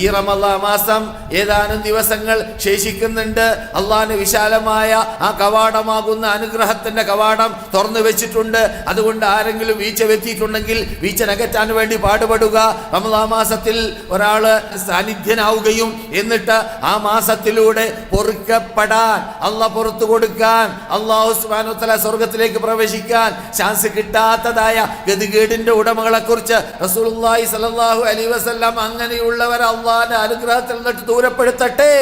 ഈ റമല്ല മാസം ഏതാനും ദിവസങ്ങൾ ശേഷിക്കുന്നുണ്ട്. അള്ളാഹിന് വിശാലമായ ആ കവാടമാകുന്ന അനുഗ്രഹത്തിന്റെ കവാടം തുറന്നു വെച്ചിട്ടുണ്ട്. അതുകൊണ്ട് ആരെങ്കിലും വീഴ്ച വെത്തിയിട്ടുണ്ടെങ്കിൽ വീഴ്ച നകറ്റാൻ വേണ്ടി പാടുപെടുക. റമദാ മാസത്തിൽ ഒരാൾ സാന്നിധ്യനാവുകയും എന്നിട്ട് ആ മാസത്തിലൂടെ പൊറുക്കപ്പെടാൻ അള്ള പുറത്തു കൊടുക്കാൻ അള്ളാഹുസ്മാനുത്തല സ്വർഗത്തിലേക്ക് പ്രവേശിക്കാൻ ചാൻസ് കിട്ടാത്തതായ ഗതികേടിന്റെ ഉടമകളെ കുറിച്ച് റസൂലുള്ളാഹി അലി വസല്ലം അങ്ങനെയുള്ളവരെ അള്ളാഹിന്റെ അനുഗ്രഹത്തിൽ നിന്നിട്ട് ദൂരപ്പെടുത്തട്ടെ.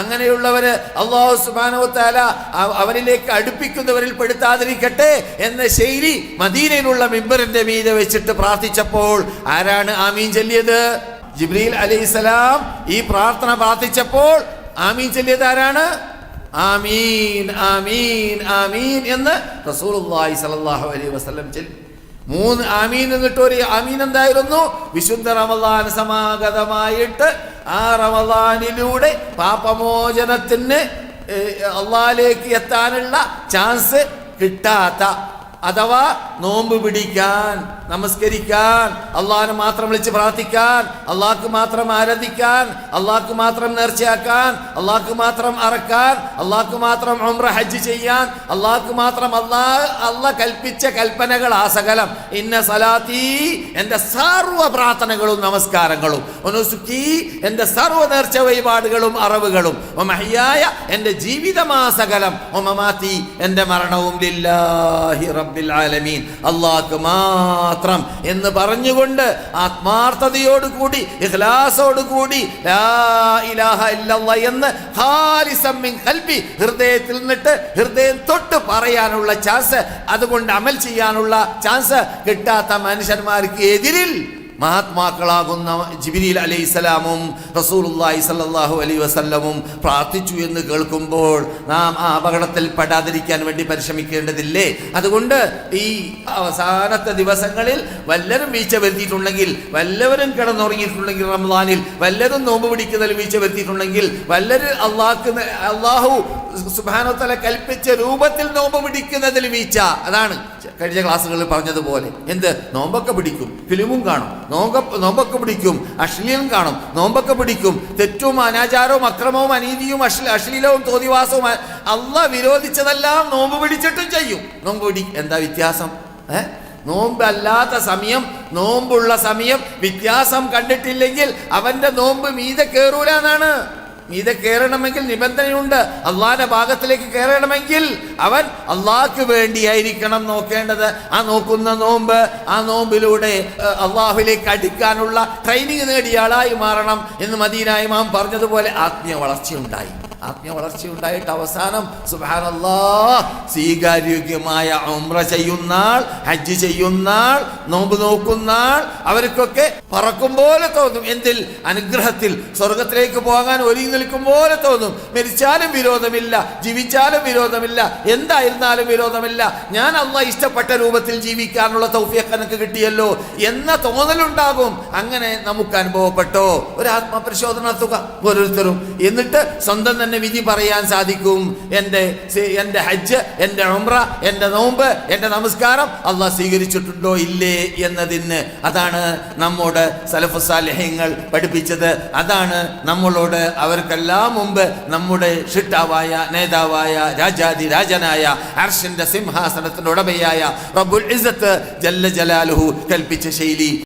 അങ്ങനെയുള്ളവര് അള്ളാഹു സുബാനുത്താല അവരിലേക്ക് അടുപ്പിക്കുന്നവരിൽ പെടുത്താതിരിക്കട്ടെ എന്ന ശൈലി മദീനയിലുള്ള മെമ്പറിന്റെ മീതെ വെച്ചിട്ട് പ്രാർത്ഥിച്ചപ്പോൾ ആരാണ് ആമീൻ ചൊല്ലിയത്? ജിബ്രീൽ അലൈഹിസ്സലാം ഈ പ്രാർത്ഥന പ്രാർത്ഥിച്ചപ്പോൾ ആമീൻ ചൊല്ലിയത് ആരാണ്? ആമീൻ ആമീൻ ആമീൻ എന്ന് റസൂൽ സ്വല്ലല്ലാഹു അലൈഹി വസല്ലം ചൊല്ലി മൂന്ന് ആമീൻ എന്നിട്ട് ഒരു ആമീൻ എന്തായിരുന്നു? വിശുദ്ധ റമദാൻ സമാഗതമായിട്ട് ആ റമദാനിലൂടെ പാപമോചനത്തിന് അള്ളാലേക്ക് എത്താനുള്ള ചാൻസ് കിട്ടാത്ത അഥവാ നോമ്പ് പിടിക്കാൻ നമസ്കരിക്കാൻ അള്ളാഹിനെ മാത്രം വിളിച്ച് പ്രാർത്ഥിക്കാൻ അള്ളാഹ്ക്ക് മാത്രം ആരാധിക്കാൻ അള്ളാഹ്ക്ക് മാത്രം നേർച്ചയാക്കാൻ അള്ളാഹ്ക്ക് മാത്രം അറക്കാൻ അള്ളാഹ്ക്ക് മാത്രം ഉംറ ഹജ്ജ് ചെയ്യാൻ അള്ളാഹ്ക്ക് മാത്രം അള്ളാഹ് അള്ള കൽപ്പിച്ച കൽപ്പനകൾ ആ സകലം. ഇന്ന സലാത്തി എന്റെ സർവ പ്രാർത്ഥനകളും നമസ്കാരങ്ങളും. ഒനുസുക്കി എന്റെ സർവ നേർച്ച വഴിപാടുകളും അറിവുകളും. ഒമഹിയായ എന്റെ ജീവിതമാസകലം ഒമമാത്തി എന്റെ മരണവും ലില്ലാഹി റബ്ബിൽ ആലമീൻ അള്ളാഹ്ക്ക് മാത്രം എന്ന് പറഞ്ഞുകൊണ്ട് ആത്മാർത്ഥതയോടുകൂടി ഇല്ലല്ലാ എന്ന് ഖൽബി ഹൃദയത്തിൽ നിന്നിട്ട് ഹൃദയം തൊട്ട് പറയാനുള്ള ചാൻസ് അതുകൊണ്ട് അമൽ ചെയ്യാനുള്ള ചാൻസ് കിട്ടാത്ത മനുഷ്യന്മാർക്ക് എതിരിൽ മഹാത്മാക്കളാകുന്ന ജിബിരിൽ അലൈഹി സ്വലാമും റസൂലുള്ളാഹി സല്ലാഹു അലൈഹി വസല്ലമും പ്രാർത്ഥിച്ചു എന്ന് കേൾക്കുമ്പോൾ നാം ആ അപകടത്തിൽ പെടാതിരിക്കാൻ വേണ്ടി പരിശ്രമിക്കേണ്ടതില്ലേ? അതുകൊണ്ട് ഈ അവസാനത്തെ ദിവസങ്ങളിൽ വല്ലരും വീഴ്ച വരുത്തിയിട്ടുണ്ടെങ്കിൽ വല്ലവരും കിടന്നുറങ്ങിയിട്ടുണ്ടെങ്കിൽ റംസാനിൽ വല്ലരും നോമ്പ് പിടിക്കുന്നതിൽ വീഴ്ച വരുത്തിയിട്ടുണ്ടെങ്കിൽ വല്ലരും അള്ളാഹ് അള്ളാഹു സുബാനോത്തല കൽപ്പിച്ച രൂപത്തിൽ നോമ്പ് പിടിക്കുന്നതിൽ വീഴ്ച. അതാണ് കഴിഞ്ഞ ക്ലാസ്സുകളിൽ പറഞ്ഞതുപോലെ. എന്ത്? നോമ്പൊക്കെ പിടിക്കും. ഫിലിമും കാണും. നോമ്പ നോമ്പൊക്കെ പിടിക്കും. അശ്ലീലം കാണും. നോമ്പൊക്കെ പിടിക്കും. തെറ്റും അനാചാരവും അക്രമവും അനീതിയും അശ്ലീ അശ്ലീലവും തോതിവാസവും അല്ല വിരോധിച്ചതെല്ലാം നോമ്പ് പിടിച്ചിട്ടും ചെയ്യും. നോമ്പ് പിടി എന്താ വ്യത്യാസം? ഏ? നോമ്പല്ലാത്ത സമയം നോമ്പുള്ള സമയം വ്യത്യാസം കണ്ടിട്ടില്ലെങ്കിൽ അവന്റെ നോമ്പ് മീതെ കയറൂല എന്നാണ്. മീതെ കയറണമെങ്കിൽ നിബന്ധനയുണ്ട്. അള്ളാഹിന്റെ ഭാഗത്തിലേക്ക് കയറണമെങ്കിൽ അവൻ അള്ളാഹ്ക്ക് വേണ്ടിയായിരിക്കണം നോക്കേണ്ടത്. ആ നോക്കുന്ന നോമ്പ് ആ നോമ്പിലൂടെ അള്ളാഹുലേക്ക് അടുക്കാനുള്ള ട്രെയിനിങ് നേടിയ ആളായി മാറണം എന്ന് മദീനായി മാം പറഞ്ഞതുപോലെ ആത്മീയ വളർച്ചയുണ്ടായി. ആത്മീയ വളർച്ചയുണ്ടായിട്ട് അവസാനം സുബാനല്ലാ സ്വീകാര്യോഗ്യമായ ഉംറ ചെയ്യുന്നാൾ ഹജ്ജ് ചെയ്യുന്നാൾ നോമ്പ് നോക്കുന്നാൾ അവർക്കൊക്കെ പറക്കും പോലെ തോന്നും. എന്തിൽ? അനുഗ്രഹത്തിൽ. സ്വർഗത്തിലേക്ക് പോകാൻ ഒരുങ്ങി നിൽക്കും പോലെ തോന്നും. മരിച്ചാലും വിരോധമില്ല ജീവിച്ചാലും വിരോധമില്ല എന്തായിരുന്നാലും വിരോധമില്ല. ഞാൻ അല്ല ഇഷ്ടപ്പെട്ട രൂപത്തിൽ ജീവിക്കാനുള്ള തൗഫിയൊക്കെ എനിക്ക് കിട്ടിയല്ലോ എന്ന തോന്നലുണ്ടാകും. അങ്ങനെ നമുക്ക് അനുഭവപ്പെട്ടോ? ഒരു ആത്മപരിശോധന നടത്തുക ഓരോരുത്തരും എന്നിട്ട് സ്വന്തം തന്നെ വിധി പറയാൻ സാധിക്കും. എന്റെ എന്റെ ഹജ്ജ് എന്റെ ഉമ്ര എന്റെ നോമ്പ് എന്റെ നമസ്കാരം അള്ളാഹ് സ്വീകരിച്ചിട്ടുണ്ടോ ഇല്ലേ എന്നതിന് അതാണ് നമ്മോട് സലഫുസാലഹ്യങ്ങൾ പഠിപ്പിച്ചത്. അതാണ് നമ്മളോട് അവർക്കെല്ലാം മുമ്പ് നമ്മുടെ ഷിട്ടാവായ നേതാവായ രാജാതി രാജനായ ഹർഷന്റെ സിംഹാസനത്തിന്റെ ഉടമയായ റബുൽ ഇസത്ത് ജല്ല ജലാലുഹു കൽപ്പിച്ച ശൈലി.